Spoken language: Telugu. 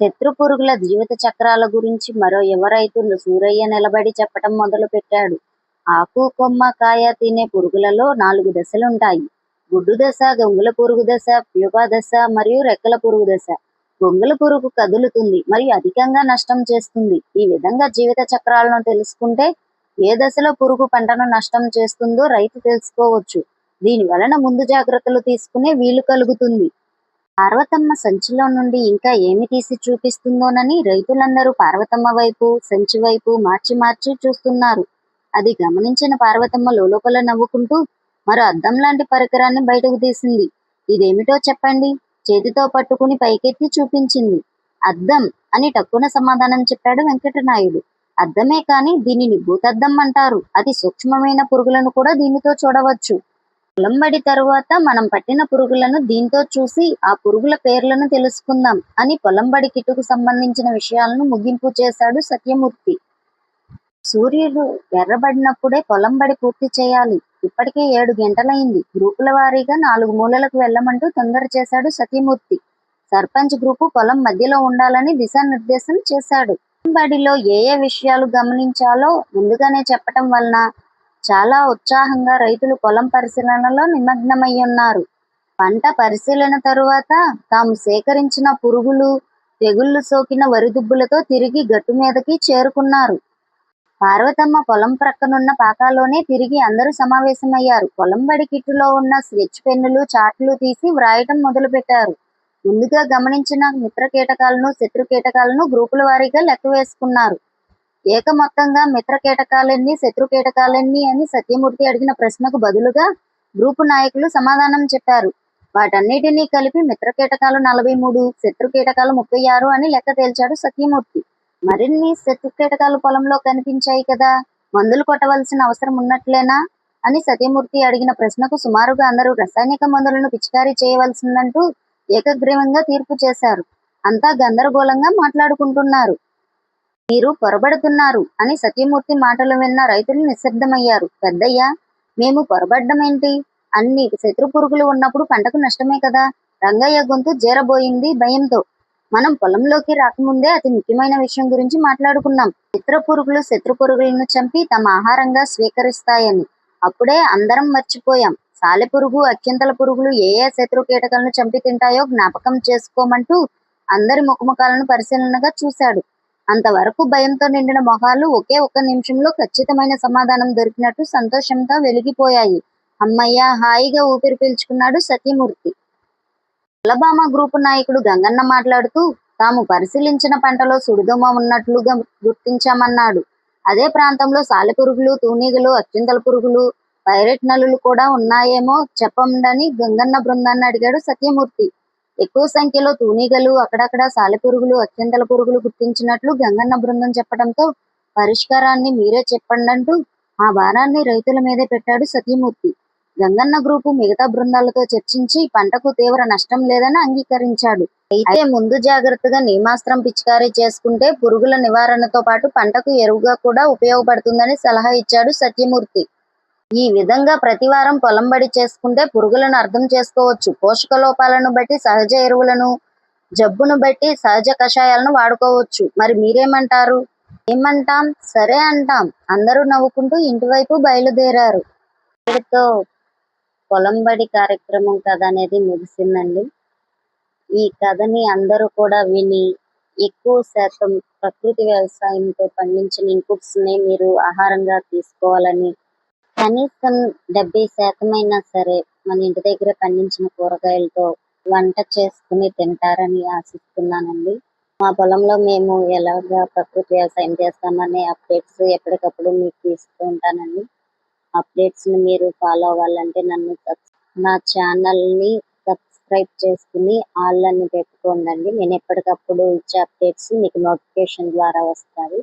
శత్రు పురుగుల జీవిత చక్రాల గురించి మరో యువ సూరయ్య నిలబడి చెప్పటం మొదలు పెట్టాడు ఆకు కొమ్మ కాయ తినే పురుగులలో నాలుగు దశలుంటాయి. గుడ్డు దశ గొంగుల పురుగు దశ ప్యూపా దశ మరియు రెక్కల పురుగు దశ. గొంగుల పురుగు కదులుతుంది మరియు అధికంగా నష్టం చేస్తుంది. ఈ విధంగా జీవిత చక్రాలను తెలుసుకుంటే ఏ దశలో పురుగు పంటను నష్టం చేస్తుందో రైతు తెలుసుకోవచ్చు. దీని వలన ముందు జాగ్రత్తలు తీసుకునే వీలు కలుగుతుంది. పార్వతమ్మ సంచిలో నుండి ఇంకా ఏమి తీసి చూపిస్తుందోనని రైతులందరూ పార్వతమ్మ వైపు సంచి వైపు మార్చి మార్చి చూస్తున్నారు. అది గమనించిన పార్వతమ్మ లోపల నవ్వుకుంటూ మరో అద్దం లాంటి పరికరాన్ని బయటకు తీసింది. ఇదేమిటో చెప్పండి. చేతితో పట్టుకుని పైకెత్తి చూపించింది. అద్దం అని టక్కున సమాధానం చెప్పాడు వెంకటనాయుడు. అద్దమే కాని దీనిని భూతద్దం అంటారు. అతి సూక్ష్మమైన పురుగులను కూడా దీనితో చూడవచ్చు. పొలంబడి తరువాత మనం పట్టిన పురుగులను దీంతో చూసి ఆ పురుగుల పేర్లను తెలుసుకుందాం అని పొలంబడి కిటుకు సంబంధించిన విషయాలను ముగింపు చేశాడు సత్యమూర్తి. సూర్యుడు ఎర్రబడినప్పుడే పొలంబడి పూర్తి చేయాలి. ఇప్పటికే ఏడు గంటలైంది. గ్రూపుల వారీగా నాలుగు మూలలకు వెళ్ళమంటూ తొందర చేశాడు సతీమూర్తి సర్పంచ్ గ్రూపు పొలం మధ్యలో ఉండాలని దిశానిర్దేశం చేశాడు. బడిలో ఏ ఏ విషయాలు గమనించాలో ముందుగానే చెప్పటం వలన చాలా ఉత్సాహంగా రైతులు పొలం పరిశీలనలో నిమగ్నమై ఉన్నారు పంట పరిశీలన తరువాత తాము సేకరించిన పురుగులు తెగుళ్ళు సోకిన వరిదుబ్బులతో తిరిగి గట్టు మీదకి చేరుకున్నారు. పార్వతమ్మ పొలం ప్రక్కనున్న పాకాలోనే తిరిగి అందరూ సమావేశమయ్యారు. పొలం బడి కిట్టులో ఉన్న స్కెచ్ పెన్నులు చాట్లు తీసి వ్రాయటం మొదలు పెట్టారు ముందుగా గమనించిన మిత్ర కీటకాలను శత్రు కీటకాలను గ్రూపుల వారీగా లెక్క వేసుకున్నారు. ఏక మొత్తంగా మిత్ర కీటకాలన్నీ శత్రు కీటకాలన్నీ అని సత్యమూర్తి అడిగిన ప్రశ్నకు బదులుగా గ్రూపు నాయకులు సమాధానం చెప్పారు. వాటన్నిటినీ కలిపి మిత్ర కీటకాలు నలభై మూడు శత్రు కీటకాలు ముప్పై ఆరు అని లెక్క తేల్చాడు సత్యమూర్తి. మరిన్ని శత్రు కీటకాలు పొలంలో కనిపించాయి కదా మందులు కొట్టవలసిన అవసరం ఉన్నట్లేనా అని సత్యమూర్తి అడిగిన ప్రశ్నకు సుమారుగా అందరూ రసాయనిక మందులను పిచికారీ చేయవలసిందంటూ ఏకగ్రీవంగా తీర్పు చేశారు. అంతా గందరగోళంగా మాట్లాడుకుంటున్నారు. మీరు పొరబడుతున్నారు అని సత్యమూర్తి మాటలు విన్న రైతులు నిశ్శబ్దమయ్యారు. పెద్దయ్య మేము పొరబడ్డం ఏంటి అన్ని శత్రు పురుగులు ఉన్నప్పుడు పంటకు నష్టమే కదా. రంగయ్య గొంతు జేరబోయింది భయంతో. మనం పొలంలోకి రాకముందే అతి ముఖ్యమైన విషయం గురించి మాట్లాడుకున్నాం. మిత్ర పురుగులు శత్రు పురుగులను చంపి తమ ఆహారంగా స్వీకరిస్తాయని. అప్పుడే అందరం మర్చిపోయాం. సాలెపురుగు అత్యంతల పురుగులు ఏ ఏ శత్రు కీటకాలను చంపి తింటాయో జ్ఞాపకం చేసుకోమంటూ అందరి ముఖముఖాలను పరిశీలనగా చూశాడు. అంతవరకు భయంతో నిండిన మొహాలు ఒకే ఒక్క నిమిషంలో ఖచ్చితమైన సమాధానం దొరికినట్టు సంతోషంతో వెలిగిపోయాయి. అమ్మయ్య హాయిగా ఊపిరి పీల్చుకున్నాడు సత్యమూర్తి కులబామ గ్రూపు నాయకుడు గంగన్న మాట్లాడుతూ తాము పరిశీలించిన పంటలో సుడిదోమ ఉన్నట్లుగా గుర్తించామన్నాడు. అదే ప్రాంతంలో సాలెపురుగులు తూనీగలు అత్యంతల పురుగులు పైరెట్ నలులు కూడా ఉన్నాయేమో చెప్పండని గంగన్న బృందాన్ని అడిగాడు సత్యమూర్తి ఎక్కువ సంఖ్యలో తూనీగలు అక్కడక్కడ సాలెపురుగులు అత్యంతల పురుగులు గుర్తించినట్లు గంగన్న బృందం చెప్పడంతో పరిష్కారాన్ని మీరే చెప్పండి అంటూ ఆ భారాన్ని రైతుల మీదే పెట్టాడు సత్యమూర్తి గంగన్న గ్రూపు మిగతా బృందాలతో చర్చించి పంటకు తీవ్ర నష్టం లేదని అంగీకరించాడు. అయితే ముందు జాగ్రత్తగా నీమాస్త్రం పిచికారీ చేసుకుంటే పురుగుల నివారణతో పాటు పంటకు ఎరువుగా కూడా ఉపయోగపడుతుందని సలహా ఇచ్చాడు సత్యమూర్తి ఈ విధంగా ప్రతివారం పొలం బడి చేసుకుంటే పురుగులను అర్థం చేసుకోవచ్చు. పోషక లోపాలను బట్టి సహజ ఎరువులను జబ్బును బట్టి సహజ కషాయాలను వాడుకోవచ్చు. మరి మీరేమంటారు? ఏమంటాం? సరే అంటాం. అందరూ నవ్వుకుంటూ ఇంటివైపు బయలుదేరారు. ఇక్కడితో పొలం బడి కార్యక్రమం కథ అనేది ముగిసిందండి. ఈ కథని అందరూ కూడా విని ఎక్కువ శాతం ప్రకృతి వ్యవసాయంతో పండించిన ఇన్పుట్స్ని మీరు ఆహారంగా తీసుకోవాలని కనీసం డెబ్బై శాతం అయినా సరే మన ఇంటి దగ్గర పండించిన కూరగాయలతో వంట చేసుకుని తింటారని ఆశిస్తున్నానండి. మా పొలంలో మేము ఎలాగా ప్రకృతి వ్యవసాయం చేస్తామనే అప్డేట్స్ ఎప్పటికప్పుడు మీకు ఇస్తూ ఉంటానండి. అప్డేట్స్ని మీరు ఫాలో అవ్వాలంటే నన్ను నా ఛానల్ని సబ్స్క్రైబ్ చేసుకుని ఆల్ అని పెట్టుకోండి నేను ఎప్పటికప్పుడు ఇచ్చే అప్డేట్స్ మీకు నోటిఫికేషన్ ద్వారా వస్తాయి.